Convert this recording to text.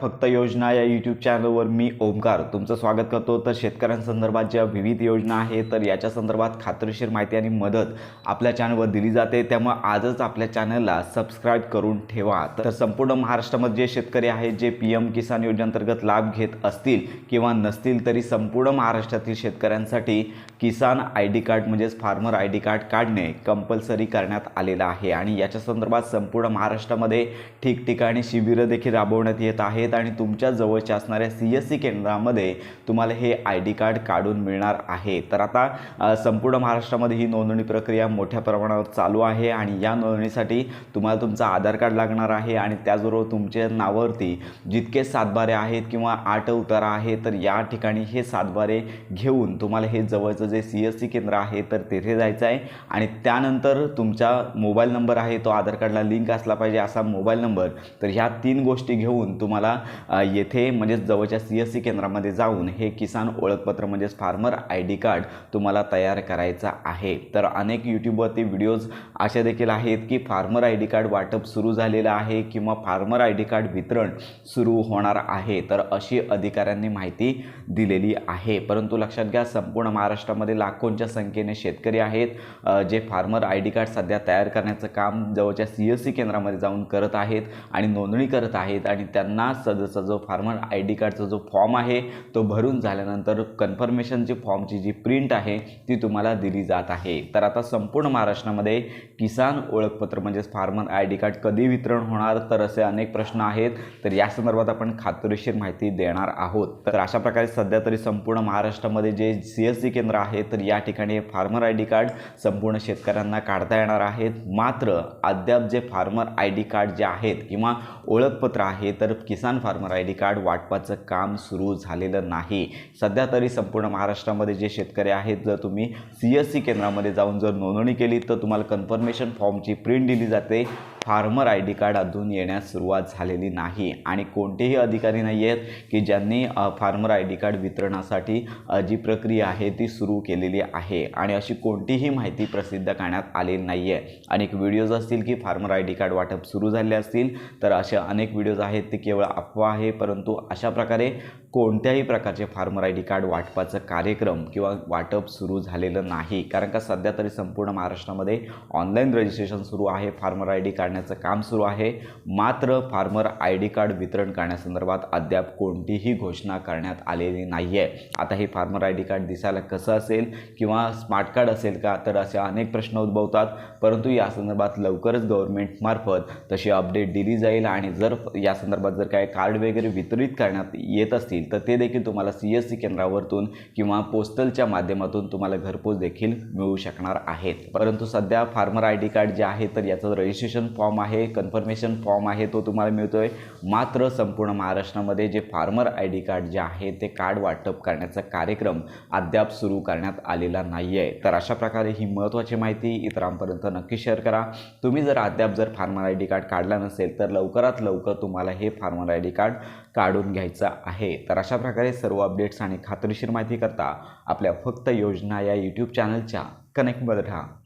फक्त योजना या यूट्यूब चॅनलवर मी ओमकार तुमचं स्वागत करतो. तर शेतकऱ्यांसंदर्भात ज्या विविध योजना आहे तर याच्या संदर्भात खात्रीशीर माहिती आणि मदत आपल्या चॅनलवर दिली जाते. त्यामुळे आजच आपल्या चॅनलला सबस्क्राईब करून ठेवा. तर संपूर्ण महाराष्ट्रामध्ये जे शेतकरी आहेत जे पी एम किसान योजनेअंतर्गत लाभ घेत असतील किंवा नसतील तरी संपूर्ण महाराष्ट्रातील शेतकऱ्यांसाठी किसान आय डी कार्ड म्हणजेच फार्मर आय डी कार्ड काढणे कंपल्सरी करण्यात आलेलं आहे. आणि याच्या संदर्भात संपूर्ण महाराष्ट्रामध्ये ठिकठिकाणी शिबिरं देखील राबवण्यात येत आहेत आणि तुमच्या जवळच्या असणाऱ्या सी एस सी केंद्रामध्ये तुम्हाला हे आय डी कार्ड काढून मिळणार आहे. तर आता संपूर्ण महाराष्ट्रामध्ये ही नोंदणी प्रक्रिया मोठ्या प्रमाणावर चालू आहे आणि या नोंदणीसाठी तुम्हाला तुमचं आधार कार्ड लागणार आहे आणि त्याचबरोबर तुमच्या नावावरती जितके सातबारे आहेत किंवा आठ उतारा आहे तर या ठिकाणी हे सातबारे घेऊन तुम्हाला हे जवळचं जे सी एस सी केंद्र आहे तर तेथे जायचं आहे. आणि त्यानंतर तुमचा मोबाईल नंबर आहे तो आधार कार्डला लिंक असला पाहिजे असा मोबाईल नंबर. तर ह्या तीन गोष्टी घेऊन तुम्हाला अ, येथे म्हणजेच जवळच्या सी एस सी केंद्रामध्ये जाऊन हे किसान ओळखपत्र म्हणजेच फार्मर आय डी कार्ड तुम्हाला तयार करायचं आहे. तर अनेक यूट्यूबवरती व्हिडिओज असे देखील आहेत की फार्मर आय डी कार्ड वाटप सुरू झालेलं आहे किंवा फार्मर आय डी कार्ड वितरण सुरू होणार आहे. तर अशी अधिकाऱ्यांनी माहिती दिलेली आहे. परंतु लक्षात घ्या संपूर्ण महाराष्ट्रामध्ये लाखोंच्या संख्येने शेतकरी आहेत जे फार्मर आय डी कार्ड सध्या तयार करण्याचं काम जवळच्या सी एस सी केंद्रामध्ये जाऊन करत आहेत आणि नोंदणी करत आहेत आणि त्यांना सदस्या जो फार्मर आय डी कार्डचा जो फॉर्म आहे तो भरून झाल्यानंतर कन्फर्मेशनची फॉर्मची जी प्रिंट आहे ती तुम्हाला दिली जात आहे. तर आता संपूर्ण महाराष्ट्रामध्ये किसान ओळखपत्र म्हणजेच फार्मर आय डी कार्ड कधी वितरण होणार तर असे अनेक प्रश्न आहेत. तर या संदर्भात आपण खात्रीशीर माहिती देणार आहोत. तर अशा प्रकारे सध्या तरी संपूर्ण महाराष्ट्रामध्ये जे सी एस सी केंद्र आहे तर या ठिकाणी फार्मर आय डी कार्ड संपूर्ण शेतकऱ्यांना काढता येणार आहेत. मात्र अद्याप जे फार्मर आय डी कार्ड जे आहेत किंवा ओळखपत्र आहे तर किसान किसान फार्मर आय डी कार्ड वाटपाचं काम सुरू झालेलं नाही. सध्या तरी संपूर्ण महाराष्ट्रामध्ये जे शेतकरी आहेत जर तुम्ही सी एस सी केंद्रामध्ये जाऊन जर नोंदणी केली तर तुम्हाला कन्फर्मेशन फॉर्मची प्रिंट दिली जाते. फार्मर आय डी कार्ड अजून येण्यास सुरुवात झालेली नाही आणि कोणतेही अधिकारी नाही आहेत की ज्यांनी फार्मर आय डी कार्ड वितरणासाठी जी प्रक्रिया आहे ती सुरू केलेली आहे. आणि अशी कोणतीही माहिती प्रसिद्ध करण्यात आलेली नाही आहे अनेक व्हिडिओज असतील की फार्मर आय डी कार्ड वाटप सुरू झाले असतील तर असे अनेक व्हिडिओज आहेत ते केवळ अफवा आहे परंतु अशा प्रकारे कोणत्याही प्रकारचे फार्मर आय डी कार्ड वाटपाचं कार्यक्रम किंवा वाटप सुरू झालेलं नाही. कारण का सध्या तरी संपूर्ण महाराष्ट्रामध्ये ऑनलाईन रजिस्ट्रेशन सुरू आहे फार्मर आय डी करण्याचं काम सुरू आहे. मात्र फार्मर आय डी कार्ड वितरण करण्यासंदर्भात अद्याप कोणतीही घोषणा करण्यात आलेली नाही आहे आता हे फार्मर आय डी कार्ड दिसायला कसं असेल किंवा स्मार्ट कार्ड असेल का तर असे अनेक प्रश्न उद्भवतात. परंतु या संदर्भात लवकरच गव्हर्नमेंटमार्फत तशी अपडेट दिली जाईल आणि जर या संदर्भात जर काय कार्ड वगैरे वितरित करण्यात येत असतील तर ते देखील तुम्हाला सी एस सी केंद्रावरतून किंवा पोस्टलच्या माध्यमातून तुम्हाला घरपोच देखील मिळू शकणार आहेत. परंतु सध्या फार्मर आय डी कार्ड जे आहे तर याचं रजिस्ट्रेशन फॉर्म फॉर्म आहे कन्फर्मेशन फॉर्म आहे तो तुम्हाला मिळतो आहे मात्र संपूर्ण महाराष्ट्रामध्ये जे फार्मर आय डी कार्ड जे आहे ते कार्ड वाटप करण्याचा कार्यक्रम अद्याप सुरू करण्यात आलेला नाही आहे तर अशा प्रकारे ही महत्त्वाची माहिती इतरांपर्यंत नक्की शेअर करा. तुम्ही जर अद्याप जर फार्मर आय डी कार्ड काढला नसेल तर लवकरात लवकर तुम्हाला हे फार्मर आय डी कार्ड काढून घ्यायचं आहे. तर अशा प्रकारे सर्व अपडेट्स आणि खात्रीशीर माहिती करता आपल्या फक्त योजना या यूट्यूब चॅनलच्या कनेक्टमध्ये राहा.